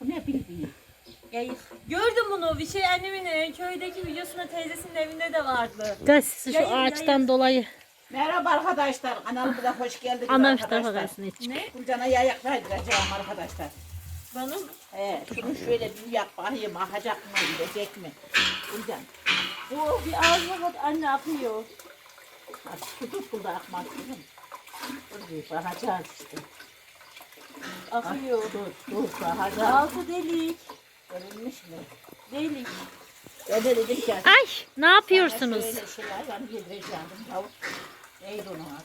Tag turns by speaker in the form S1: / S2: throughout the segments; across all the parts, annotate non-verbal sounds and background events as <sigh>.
S1: Bu ne bildiğin?
S2: Geyik. Gördüm bunu. Bir şey annemin e, köydeki videosunda teyzesinin evinde de vardı.
S3: Gel sizi şu
S2: Yayın,
S3: ağaçtan
S2: yayın.
S3: dolayı
S1: Merhaba arkadaşlar. Kanalımıza hoş geldiniz
S3: anam şu tarafa
S1: arkadaşlar.
S3: gelsin hiç.
S2: Ne?
S1: Gülcan'a yayak kaydıracağım arkadaşlar.
S2: Bana mı?
S1: He, şunu şöyle bir yak bakayım akacak mı gidecek mi? Gülcan.
S2: Bu bir ağzına bak anne akıyor.
S1: Bak su tut burada akmaz kızım. Dur bir bakacağız işte.
S2: Akıyor.
S1: Dur dur bakacağız.
S2: Altı delik.
S1: Görünmüş mü?
S2: Delik.
S1: Ben de dedim ki.
S3: Ay ne yapıyorsunuz?
S1: Şöyle şeyler ben yedireceğim. Tavuk. Neydi onun adı?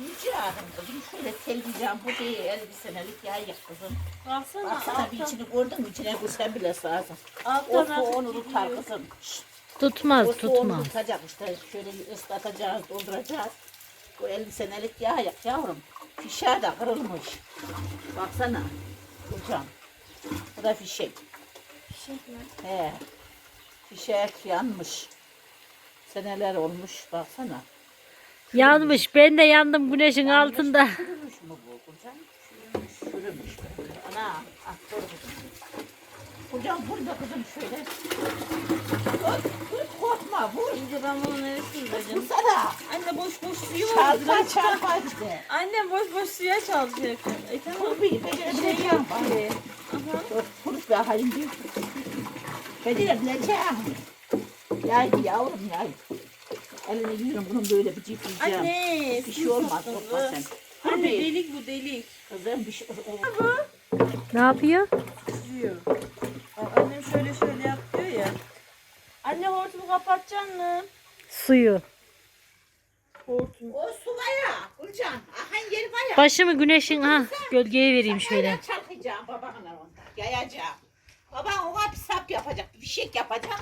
S1: Yiyeceğim kızım. Şöyle. Bu değil elbisenelik yayık kızım.
S2: Baksana
S1: Baksana bir
S2: alttan,
S1: içini gördün mü? İçine girsen bile. O
S2: alttan
S1: su
S2: akıp
S1: onu tutar
S2: gidiyor.
S1: kızım. Şşt.
S3: Tutmaz
S1: O su onu
S3: tutmaz.
S1: tutacak işte. Şöyle ıslatacağız, dolduracağız. Bu 50 senelik yağ yak yavrum. Fişer de kırılmış. Baksana. Hocam. Bu da fişek.
S2: Fişek mi?
S1: He. Fişek yanmış. Seneler olmuş. Baksana.
S3: Yanmış ben de yandım güneşin
S1: Yanmış,
S3: altında.
S1: Çürümüş mü bu hocam? Çürümüş. Ana. Ah, dur. Hocam burada kızım şöyle. Dur, dur korkma. Vur.
S2: İnce ben bunu neresini vereceğim?
S1: Vursana.
S2: Anne boş boş suyu var.
S1: Çarpma çarpma işte.
S2: Annem boş boş suya çalacak. E tamam.
S1: Dur bir
S2: Şey yok ki. Aha.
S1: Dur dur bakayım bir. Becerebileceğim. Yay yavrum yay. Elini yüzünü bunun böyle bir cipleyeceğim.
S2: Anne.
S1: Bir şey olmaz korkma sen.
S2: Anne
S1: bir.
S2: delik bu delik.
S1: Kızım bir şey. o-
S3: Ne yapıyor?
S2: Bak annem şöyle şöyle kapatacaksın mı?
S3: Suyu.
S2: Hortum.
S1: O su var ya. Gülcan. Ahan yeri var ya.
S3: Başımı güneşin ha gölgeye vereyim şöyle.
S1: Yayla çarpacağım babanla onda. Yayacağım. Baban ona bir sap yapacak. Bir şey yapacak.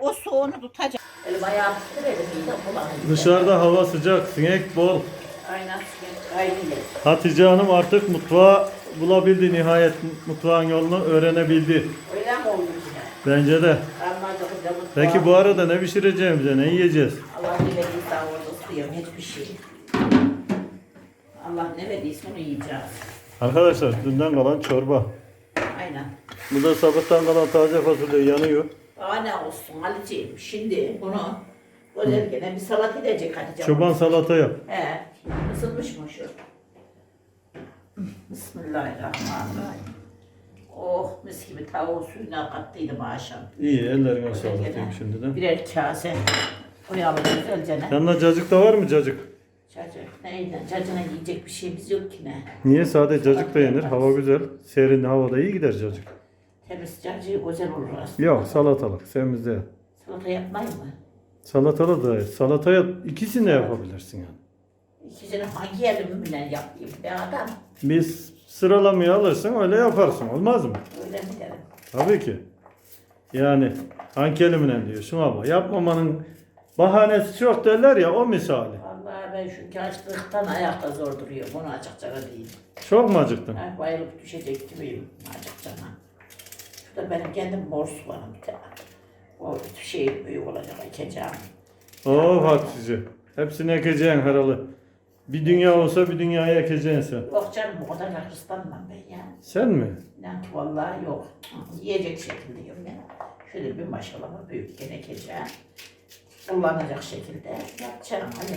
S1: O su onu tutacak. Elim elimi de kullanayım.
S4: Dışarıda hava sıcak, sinek bol.
S1: Aynen. Kaynıyor.
S4: Hatice Hanım artık mutfağı bulabildi nihayet mutfağın yolunu öğrenebildi.
S1: Öyle mi oldu yine?
S4: Bence de. Peki bu arada ne pişireceğim bize, ne yiyeceğiz?
S1: Allah ne verdiyse orada suyum hiçbir şey. Allah ne verdiyse onu yiyeceğiz.
S4: Arkadaşlar dünden kalan çorba.
S1: Aynen.
S4: Bu da sabahtan kalan taze fasulye yanıyor.
S1: Daha ne olsun Halicim. Şimdi bunu güzel gene bir salat edecek Hatice.
S4: Çoban salata yap.
S1: He. Isınmış mı şu? Bismillahirrahmanirrahim. Oh mis gibi tavuğu suyuna kattıydım akşam.
S4: İyi ellerine sağlık diyeyim şimdiden.
S1: Birer kase koyalım güzelce?
S4: Yanına cacık da var mı cacık?
S1: Cacık neyle? Cacına yiyecek bir şeyimiz yok ki ne?
S4: Niye? Sade cacık da yenir. Hava güzel. Serin havada iyi gider cacık.
S1: Temiz cacığı güzel olur aslında.
S4: Yok salatalık. Yap.
S1: Salata yapmayın mı?
S4: Salatalı da salataya ikisini de yapabilirsin yani.
S1: İkisini hangi elimle yapayım be adam?
S4: Biz sıralamayı alırsın öyle yaparsın olmaz mı?
S1: Öyle mi derim?
S4: Tabii ki. Yani hangi elimle diyorsun ama yapmamanın bahanesi çok derler ya o misali.
S1: Vallahi ben şu açlıktan ayakta zor duruyorum. Bunu açıkça değil.
S4: Çok mu acıktın?
S1: Ben bayılıp düşecek gibiyim açıkça. Şu da benim kendim borsu var bir tane. O şey büyük olacak ekeceğim.
S4: Oh Hatice. Hepsini ekeceksin herhalde. Bir dünya olsa bir dünyaya ekeceksin sen.
S1: Yok canım bu kadar hırslanmam ben ya.
S4: Sen mi?
S1: İnan ki vallahi yok. Yiyecek şekilde yiyorum ya. Şöyle bir maşallah büyük gene ekeceğim. Kullanacak şekilde yapacağım hani.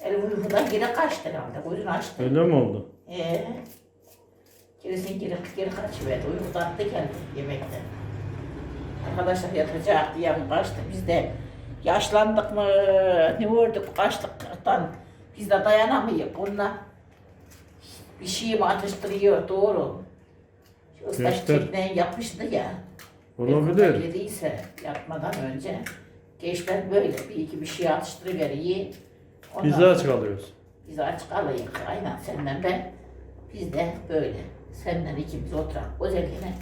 S1: El uykudan geri kaçtı herhalde. Gözünü açtı.
S4: Öyle mi oldu?
S1: Ee, gerisin geri, geri kaçıverdi. Uykudan attı geldi yemekten. Arkadaşlar yatacak diye kaçtı? Biz de yaşlandık mı? Ne vurduk? Açlıktan. Biz de dayanamıyoruz. Bununla bir şey mi atıştırıyor? Doğru. Islak
S4: Gençler.
S1: çekmeği yapmıştı ya.
S4: Olabilir.
S1: Yediyse yatmadan önce. Gençler böyle bir iki bir şey atıştırıveriyor. Ondan
S4: Biz
S1: sonra-
S4: aç kalıyoruz.
S1: biz aç kalayım. Aynen senden ben. Biz de böyle. Senden ikimiz oturak. Özel yine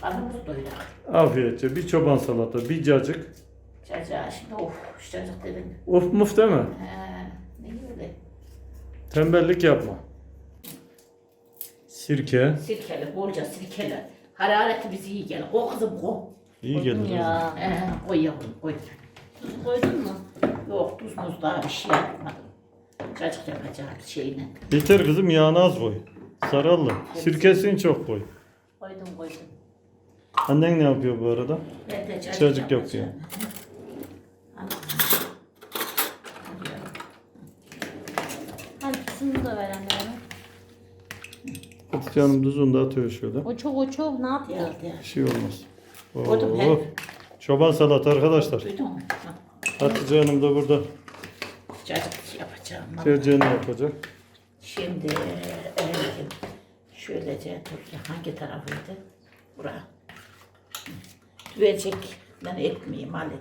S1: karnımızı doyurak.
S4: Afiyetçe bir çoban salata, bir cacık.
S1: Çocuğa şimdi of şu çocuk dedim.
S4: Of muf deme.
S1: He, ne öyle.
S4: Tembellik yapma. Sirke.
S1: Sirkeli, bolca sirkeli. Harareti bizi iyi gelir. O kızım o.
S4: iyi gelir.
S2: Ya.
S1: He, koy yavrum koy.
S2: Tuz koydun mu?
S1: Yok tuz muz daha bir şey yapmadım. Çocuk yapacak şeyine.
S4: Yeter kızım yağını az koy. Sarallı. Sirkesini çok koy.
S2: Koydum koydum.
S4: Annen ne yapıyor bu arada?
S1: Ben de cacık,
S4: Cacık
S1: yapacağım.
S4: yapıyor.
S1: Anam.
S2: Şunu da ver anne.
S4: Hatice Hanım tuzunu da atıyor şöyle.
S2: O çok o çok ne
S1: diğer.
S4: Bir şey olmaz. Oo. Çoban salat arkadaşlar.
S1: Duydun mu? Ha,
S4: Hatice Hanım da burada
S1: Cacık yapacağım.
S4: tercihini yapacak.
S1: Şimdi evet, şöylece dur hangi tarafıydı? Bura. Düvecek ben etmeyeyim Ali.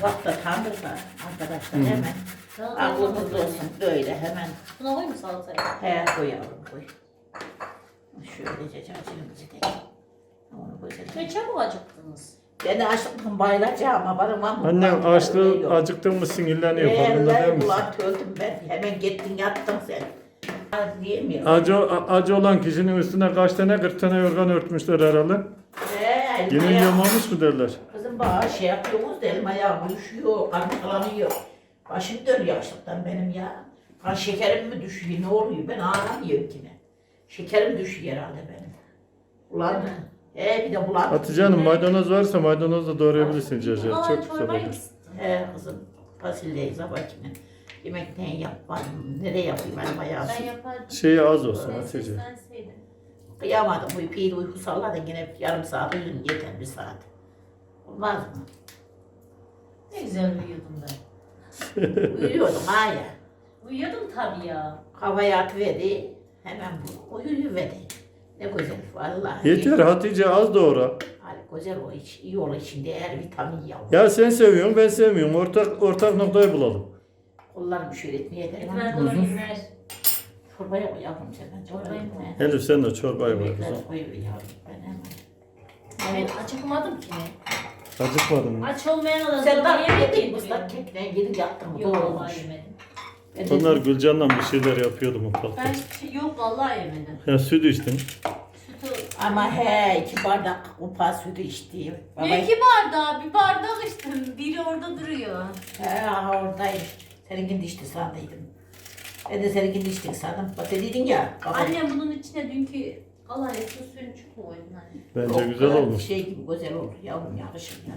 S1: Vakta tandır da arkadaşlar hemen. Aklımız olsun böyle hemen.
S2: Buna koy mu salatayı?
S1: He koy yavrum koy. Şöylece cacığımızı da. Onu koyacağız.
S2: Ne çabuk acıktınız.
S1: Ben açlıktan bayılacağım ama varım ama.
S4: Annem açlığı acıktın mı sinirleniyor farkında değil misin?
S1: ulan öldüm ben. Hemen gittin yattın sen. Ha, Diyemiyorum.
S4: Acı, acı olan kişinin üstüne kaç tane 40 tane yorgan örtmüşler herhalde.
S1: He,
S4: Yemin
S1: elma
S4: yamamış mı derler?
S1: Kızım bana şey yapıyorsunuz da elma ayağı uyuşuyor, kanıklanıyor. Başım dönüyor açlıktan benim ya. Kan şekerim mi düşüyor, ne oluyor? Ben ağlamıyorum ki ne. Şekerim düşüyor herhalde benim. Ulan, he bir de bulan.
S4: Hatice Hanım maydanoz varsa maydanoz da doğrayabilirsin Cece.
S2: Aa,
S4: Çok güzel olur.
S1: He kızım, fasulyeyi sabah kimin. Yemek ne yapayım, nereye yapayım elma ayağı?
S2: Ben yapardım.
S4: Şeyi az olsun
S2: Ben
S4: Hatice.
S1: Kıyamadım, bu ipiyi uyku salladın yine yarım saat uyudun yeter bir saat. Olmaz mı?
S2: Ne güzel uyuyordum ben.
S1: Uyuyordum ha ya.
S2: Uyuyordum tabii ya.
S1: Havaya atıverdi. Hemen bu uyuyuverdi. Ne güzel vallahi.
S4: Yeter Hatice az doğra.
S1: Hadi güzel o iç, iyi ol içinde her vitamin ya.
S4: Ya sen seviyorsun ben sevmiyorum. Ortak ortak noktayı bulalım.
S1: Kollarım şöyle etmeye ederim.
S2: Etmer koyayım ver.
S1: Çorbaya koy yavrum sen. Ben
S2: Çorbaya
S1: koy.
S4: Elif sen de çorbayı
S1: Yemekler
S4: kızım.
S1: koyuver yavrum ben hemen.
S2: Evet acıkmadım ki.
S4: Acıkmadın mı?
S2: Aç olmayan adam
S1: Sen daha
S2: yemek
S1: yedin
S2: yedi.
S1: ıslak kekine gidip yattın mı?
S2: Yok
S1: Doğru
S2: vallahi yemedim.
S1: De-
S4: Onlar Gülcan'la bir şeyler yapıyordu mutfakta.
S2: Ben yok vallahi yemedim.
S4: Ya süt içtin.
S2: Sütü
S1: Ama he iki bardak kupa sütü içti. Baba,
S2: Ne iki bardağı? Bir bardak içtim. Biri orada duruyor.
S1: He oradayım. Seninkini de içti sandıydım. Ben de seninkini içtik sandım. Bak dedin ya. baba-
S2: Annem bunun içine dünkü kalan etin suyunu çok mu koydun anne?
S4: Bence
S1: Yok,
S4: güzel olmuş.
S1: Şey gibi güzel olur yavrum yakışır ya.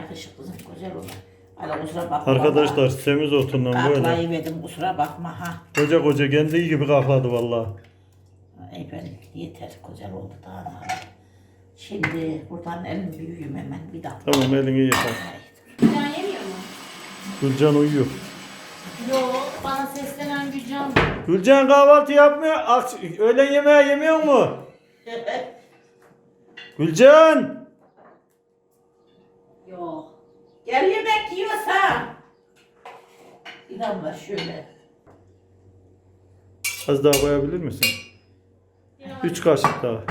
S1: Yakışır kızım güzel olur. Hala kusura bakma.
S4: Arkadaşlar semiz otundan böyle.
S1: Kaklayı verdim kusura bakma ha.
S4: Koca koca kendi gibi kakladı vallahi.
S1: Ey ben yeter güzel oldu daha ne yapayım. Şimdi buradan elim büyüğüm hemen bir dakika.
S4: Tamam elini yıka.
S1: Ay,
S2: Gülcan yemiyor mu?
S4: Gülcan uyuyor.
S2: Yok bana seslenen Gülcan.
S4: Gülcan kahvaltı yapmıyor. Ak- Öğlen yemeği yemiyor mu? <laughs> Gülcan!
S2: Yok.
S1: Gel yemek yiyorsa. İnan var şöyle.
S4: Az daha koyabilir misin? Üç kaşık daha.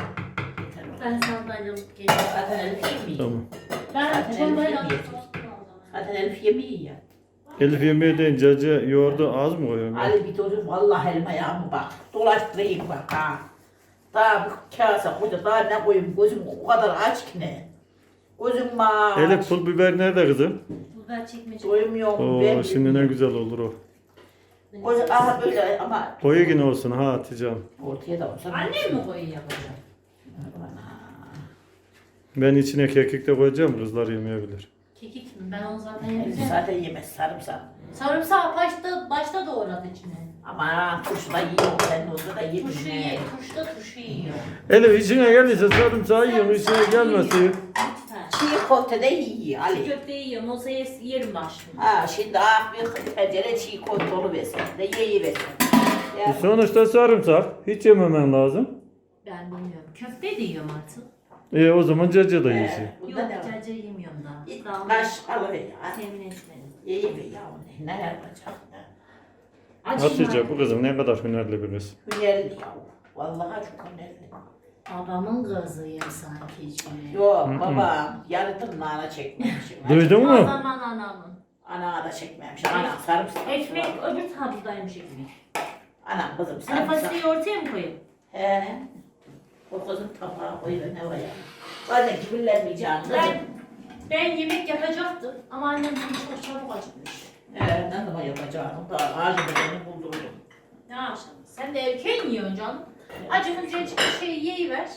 S2: Ben sandalye alıp geliyorum.
S1: Zaten Elif yemiyor.
S4: Tamam.
S2: Ben
S1: Zaten
S2: sosunu alacağım.
S1: Zaten Elif yemiyor ya.
S4: Elif yemeği deyince acı yoğurdu az mı koyuyorsun?
S1: Ali bir dur vallahi elma yağımı bak. Dolaştırayım bak ha. Daha bir kase koca daha ne koyayım gözüm o kadar aç ki ne. Gözüm aç.
S4: Elif pul biber nerede kızım?
S2: Biber çekmece.
S1: Doymuyorum
S4: Oo
S1: ben.
S4: şimdi ne güzel olur o.
S1: Gözüm aha böyle ama
S4: Koyu yine olsun ha Hatice Hanım.
S1: ortaya da olsa.
S2: Annem mi koyuyor yapacak?
S4: Ben içine kekik de koyacağım kızlar yemeyebilir.
S2: Kekik mi? Ben onu zaten yemeyeceğim.
S1: zaten yemez sarımsak.
S2: Sarımsağı başta, başta doğradı içine.
S1: Ama turşu da yiyor ben olsa da yedim.
S2: Turşu yiyor. Turşu da turşu yiyor.
S4: Elif içine gelirse sarımsağı yiyorum içine gelmesi.
S2: Lütfen.
S1: Çiğ köfte de yiyor
S2: Çiğ
S1: Ali.
S2: köfte yiyorum. Olsa yes- yerim ben şimdi.
S1: Ha şimdi ah bir tencere çiğ köfte oluversin de yiyiversin. Ya,
S4: Sonuçta sarımsak hiç yememen lazım.
S2: Ben bilmiyorum. Köfte de yiyorum artık.
S4: E o zaman cacı da yiyorsun.
S1: He, bunda
S2: Yok
S1: ne var?
S2: cacığı yemiyorum daha. Daha
S1: kaş alıver ya.
S2: temin etmedim.
S1: Yiyiver ya ne yapacak ya.
S4: Hatice bu kızım ne kadar hünerli bir kız.
S1: Hünerli ya. Vallahi çok hünerli.
S2: Babamın kızıyım sanki içine.
S1: Yok baba yarı tırnağına çekmemişim. <laughs>
S4: Duydun
S2: O
S4: mu?
S2: zaman anamın.
S1: Ana da çekmemişim. Ana sarımsak.
S2: Ekmek öbür tabuzdaymış ekmek.
S1: Anam kızım
S2: Sen
S1: sarımsak.
S2: fasulyeyi ortaya mı koyayım?
S1: He. O kızın tabağı koyuyor ne var ya. Bazen kibirlenmeyeceğim.
S2: Ben, ben yemek yapacaktım ama annem beni çok çabuk acıkmış.
S1: He, ne zaman yapacağım? Daha ağacımı beni buldurdum.
S2: Ne akşam? Sen de erken yiyorsun canım. Acımınca bir şey yiyiver.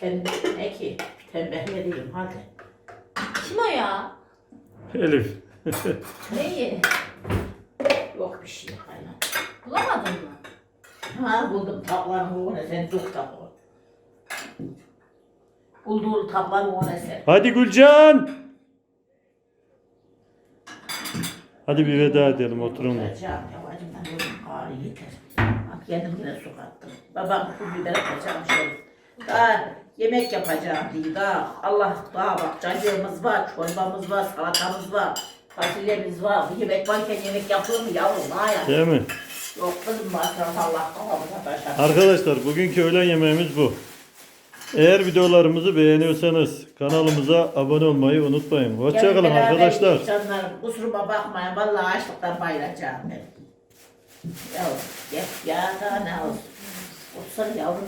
S1: Sen ne ki? Tembelledeyim hadi.
S2: Kim o ya?
S4: Elif.
S2: Neyi?
S1: Yok bir şey aynen.
S2: Bulamadın mı?
S1: Ha buldum tablanı o ne sen dur tablanı. Bulduğun tablanı o ne sen.
S4: Hadi Gülcan. Hadi bir veda edelim oturun.
S1: Oturacağım yavacım ben yoruldum ağrı yeter. Bak kendim yine su kattım. Babam şu biber atacağım şöyle. Daha yemek yapacağım diye daha Allah daha bak cacığımız var, çorbamız var, salatamız var. Fasulyemiz var. Bu yemek varken yemek yapılır mı yavrum? Ha ya.
S4: Değil mi?
S1: Yok kızım masraf Allah kafamıza taşar.
S4: Arkadaşlar bugünkü öğlen yemeğimiz bu. Eğer videolarımızı beğeniyorsanız kanalımıza abone olmayı unutmayın. Hoşçakalın
S1: beraber
S4: arkadaşlar.
S1: Canlarım kusuruma bakmayın. Vallahi açlıktan bayılacağım ben. Yavrum gel ya daha ne olsun. Otursana yavrum